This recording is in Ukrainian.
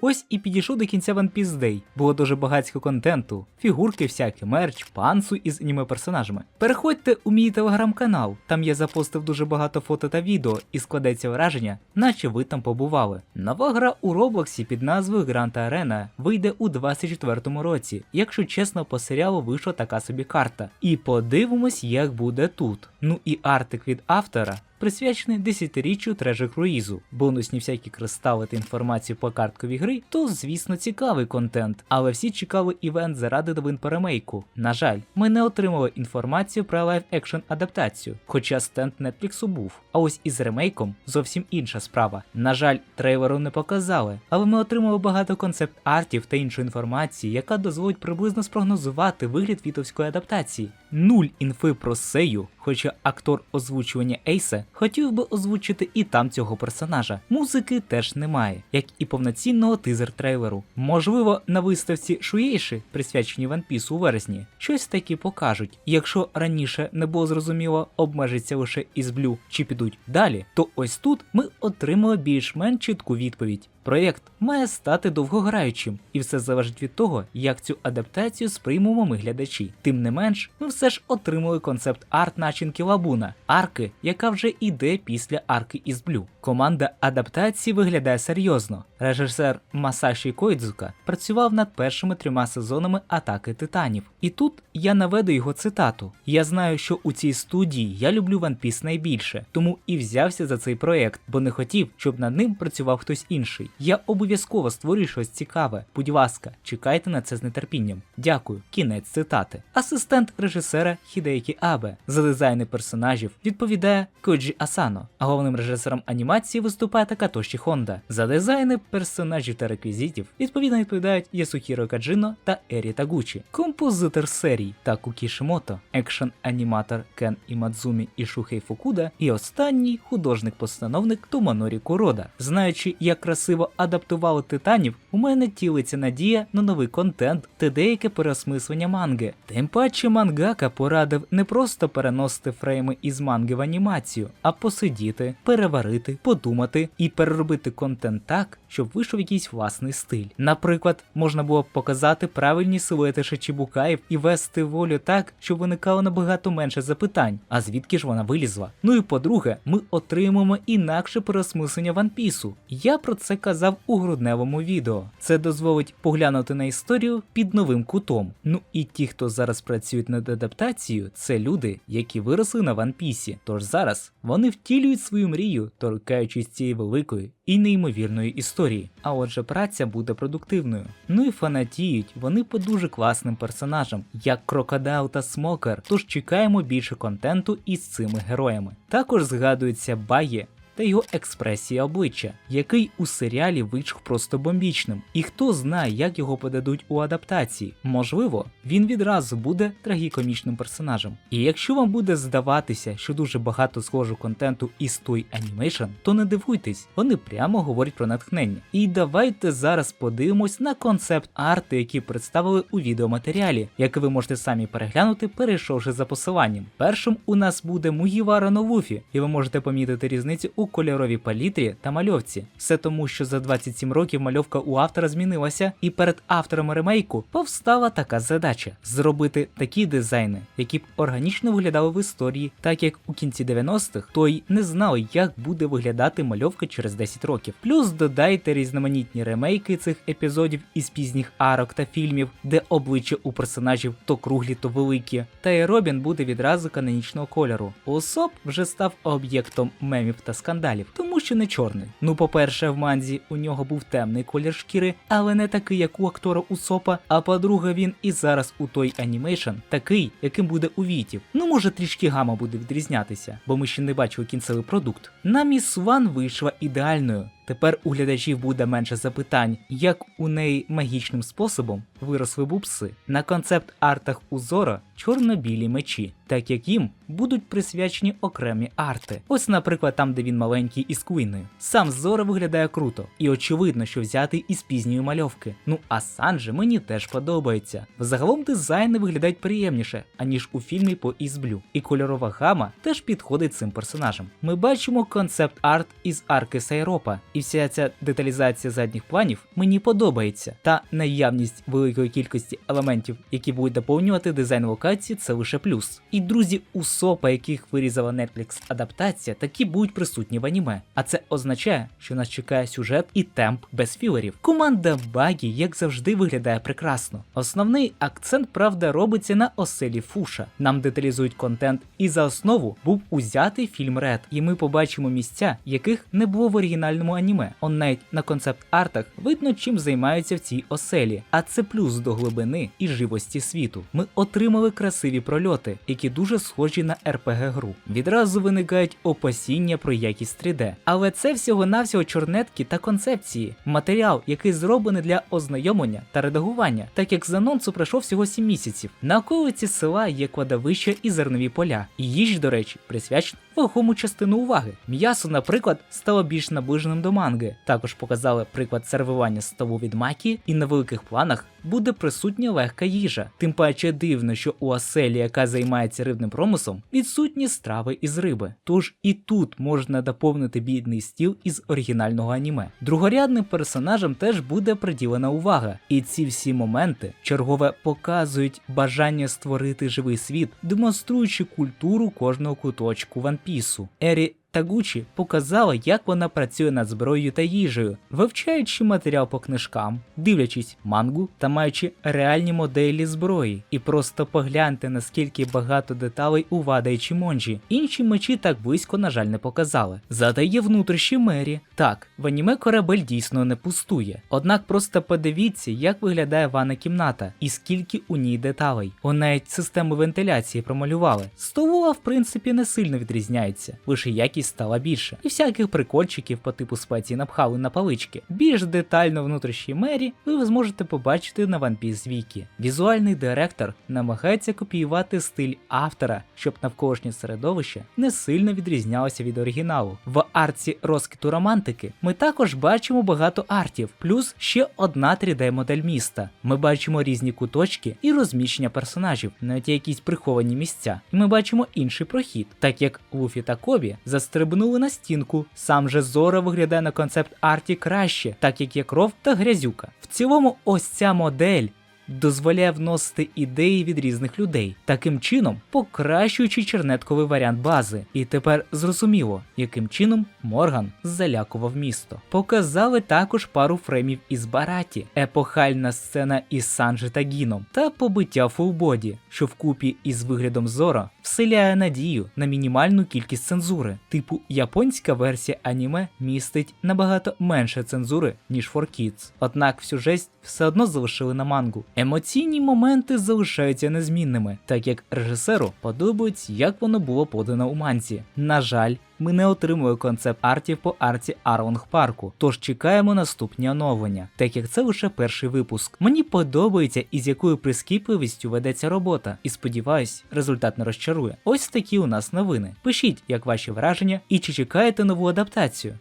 Ось і підійшов до кінця One Piece Day. Було дуже багатько контенту, фігурки всякі, мерч, пансу із аніме персонажами. Переходьте у мій телеграм-канал, там я запостив дуже багато фото та відео, і складеться враження, наче ви там побували. Нова гра у Роблоксі під назвою Grand Arena вийде у 24-му році. Якщо чесно, по серіалу вийшла така собі карта. І подивимось, як буде тут. Ну і артик від автора присвячений 10-річчю трежа круїзу, бонусні всякі кристали та інформацію по картковій гри, то звісно цікавий контент, але всі чекали івент заради новин по ремейку. На жаль, ми не отримали інформацію про лайв екшн адаптацію, хоча стенд Нетфліксу був. А ось із ремейком зовсім інша справа. На жаль, трейлеру не показали, але ми отримали багато концепт артів та іншої інформації, яка дозволить приблизно спрогнозувати вигляд вітовської адаптації. Нуль інфи про Сею, хоча актор озвучування Ейса хотів би озвучити і там цього персонажа. Музики теж немає, як і повноцінного тизер трейлеру. Можливо, на виставці Шуєйши, присвяченій One Piece у вересні, щось таке покажуть. Якщо раніше не було зрозуміло, обмежиться лише із блю чи підуть далі, то ось тут ми отримали більш-менш чітку відповідь. Проєкт має стати довгограючим, і все залежить від того, як цю адаптацію сприймемо ми глядачі. Тим не менш, ми все ж отримали концепт арт начинки Лабуна, арки, яка вже іде після арки із Блю. Команда адаптації виглядає серйозно. Режисер Масаші Койдзука працював над першими трьома сезонами атаки титанів. І тут я наведу його цитату: Я знаю, що у цій студії я люблю One Piece найбільше, тому і взявся за цей проєкт, бо не хотів, щоб над ним працював хтось інший. Я обов'язково створю щось цікаве. Будь ласка, чекайте на це з нетерпінням. Дякую. Кінець цитати. Асистент режисера Хідекі Абе за дизайни персонажів відповідає Коджі Асано, а головним режисером анімації виступає Такатоші Хонда. За дизайни персонажів та реквізитів відповідно відповідають Ясухіро Каджино та Ері Тагучі, композитор серій Таку Кішимото, екшн аніматор Кен Імадзумі і Шухей Фукуда, і останній художник-постановник Томанорі Курода. Знаючи, як красиво адаптували титанів, у мене тілиться надія на новий контент та деяке переосмислення манги. Тим паче мангака порадив не просто переносити фрейми із манги в анімацію, а посидіти, переварити, подумати і переробити контент так, щоб вийшов якийсь власний стиль. Наприклад, можна було б показати правильні силуети шичібукаїв і вести волю так, щоб виникало набагато менше запитань, а звідки ж вона вилізла. Ну і по-друге, ми отримаємо інакше переосмислення ванпісу. Я про це казав у грудневому відео. Це дозволить поглянути на історію під новим кутом. Ну і ті, хто зараз працюють над адаптацією, це люди, які виросли на ванпісі. Тож зараз вони втілюють свою мрію, торкаючись цієї великої і неймовірної історії. А отже, праця буде продуктивною. Ну і фанатіють вони по дуже класним персонажам, як Крокодайл та Смокер. Тож чекаємо більше контенту із цими героями. Також згадується Бає. Та його експресія обличчя, який у серіалі вийшов просто бомбічним. І хто знає, як його подадуть у адаптації. Можливо, він відразу буде трагікомічним персонажем. І якщо вам буде здаватися, що дуже багато схожого контенту із той анімейшн, то не дивуйтесь, вони прямо говорять про натхнення. І давайте зараз подивимось на концепт арти, які представили у відеоматеріалі, який ви можете самі переглянути, перейшовши за посиланням. Першим у нас буде Мугівара Новуфі, і ви можете помітити різницю у кольоровій палітрі та мальовці. Все тому, що за 27 років мальовка у автора змінилася, і перед автором ремейку повстала така задача зробити такі дизайни, які б органічно виглядали в історії, так як у кінці 90-х той не знав, як буде виглядати мальовка через 10 років. Плюс додайте різноманітні ремейки цих епізодів із пізніх арок та фільмів, де обличчя у персонажів то круглі, то великі. Та і Робін буде відразу канонічного кольору. Усоп вже став об'єктом мемів та скандалів, тому що не чорний. Ну, по-перше, в манзі у нього був темний колір шкіри, але не такий, як у актора Усопа. А по-друге, він і зараз у той анімейшн такий, яким буде у Вітів. Ну, може, трішки гама буде відрізнятися, бо ми ще не бачили кінцевий продукт. На Міс Ван вийшла ідеальною. Тепер у глядачів буде менше запитань, як у неї магічним способом виросли бубси. На концепт артах у Зора чорно-білі мечі, так як їм будуть присвячені окремі арти. Ось, наприклад, там, де він маленький із Куіною. Сам Зора виглядає круто, і очевидно, що взятий із пізньої мальовки. Ну а Санджи мені теж подобається. Взагалом дизайни виглядають приємніше, аніж у фільмі по Ізблю. І кольорова гама теж підходить цим персонажам. Ми бачимо концепт арт із арки Сайропа, і вся ця деталізація задніх планів мені подобається. Та наявність великої кількості елементів, які будуть доповнювати дизайн локації, це лише плюс. І друзі Усопа, яких вирізала Netflix адаптація, такі будуть присутні в аніме. А це означає, що нас чекає сюжет і темп без філерів. Команда Багі, як завжди, виглядає прекрасно. Основний акцент, правда, робиться на оселі Фуша. Нам деталізують контент, і за основу був узятий фільм Ред, і ми побачимо місця, яких не було в оригінальному аніме. Он навіть на концепт-артах видно, чим займаються в цій оселі. А це плюс до глибини і живості світу. Ми отримали красиві прольоти, які дуже схожі на rpg гру. Відразу виникають опасіння про якість 3D. Але це всього-навсього чорнетки та концепції, матеріал, який зроблений для ознайомлення та редагування, так як з анонсу пройшов всього 7 місяців. На околиці села є кладовище і зернові поля. І їж, до речі, присвячено вагому частину уваги. М'ясо, наприклад, стало більш наближеним до манги. Також показали приклад сервування столу від макі, і на великих планах буде присутня легка їжа. Тим паче дивно, що у оселі, яка займається рибним промислом, відсутні страви із риби. Тож і тут можна доповнити бідний стіл із оригінального аніме. Другорядним персонажам теж буде приділена увага, і ці всі моменти чергове показують бажання створити живий світ, демонструючи культуру кожного куточку ванпісу. Ері Тагучі показала, як вона працює над зброєю та їжею, вивчаючи матеріал по книжкам, дивлячись мангу та маючи реальні моделі зброї. І просто погляньте, наскільки багато деталей у Вада і Чімонджі. Інші мечі так близько, на жаль, не показали. Задає внутрішні мері. Так, в аніме корабель дійсно не пустує. Однак просто подивіться, як виглядає ванна кімната і скільки у ній деталей. Вони навіть систему вентиляції промалювали. Столова, в принципі, не сильно відрізняється, лише якість стала більше. І всяких прикольчиків по типу спецій напхали на палички. Більш детально внутрішній мері ви зможете побачити на One Piece Вікі. Візуальний директор намагається копіювати стиль автора, щоб навколишнє середовище не сильно відрізнялося від оригіналу. В арці розкиту романтики ми також бачимо багато артів, плюс ще одна 3D-модель міста. Ми бачимо різні куточки і розміщення персонажів, навіть якісь приховані місця. І ми бачимо інший прохід, так як Луфі та Кобі застрибнули на стінку. Сам же Зора виглядає на концепт арті краще, так як є кров та грязюка. В цілому, ось ця модель. Дозволяє вносити ідеї від різних людей, таким чином покращуючи чернетковий варіант бази. І тепер зрозуміло, яким чином Морган залякував місто. Показали також пару фреймів із Бараті, епохальна сцена із Санджи та Гіном та побиття фулбоді, що вкупі із виглядом Зора вселяє надію на мінімальну кількість цензури. Типу японська версія аніме містить набагато менше цензури, ніж for Kids. Однак всю жесть все одно залишили на мангу. Емоційні моменти залишаються незмінними, так як режисеру подобається, як воно було подано у манці. На жаль, ми не отримали концепт артів по арті Арлонг Парку, тож чекаємо наступні оновлення, так як це лише перший випуск. Мені подобається, із якою прискіпливістю ведеться робота, і сподіваюсь, результат не розчарує. Ось такі у нас новини. Пишіть, як ваші враження, і чи чекаєте нову адаптацію.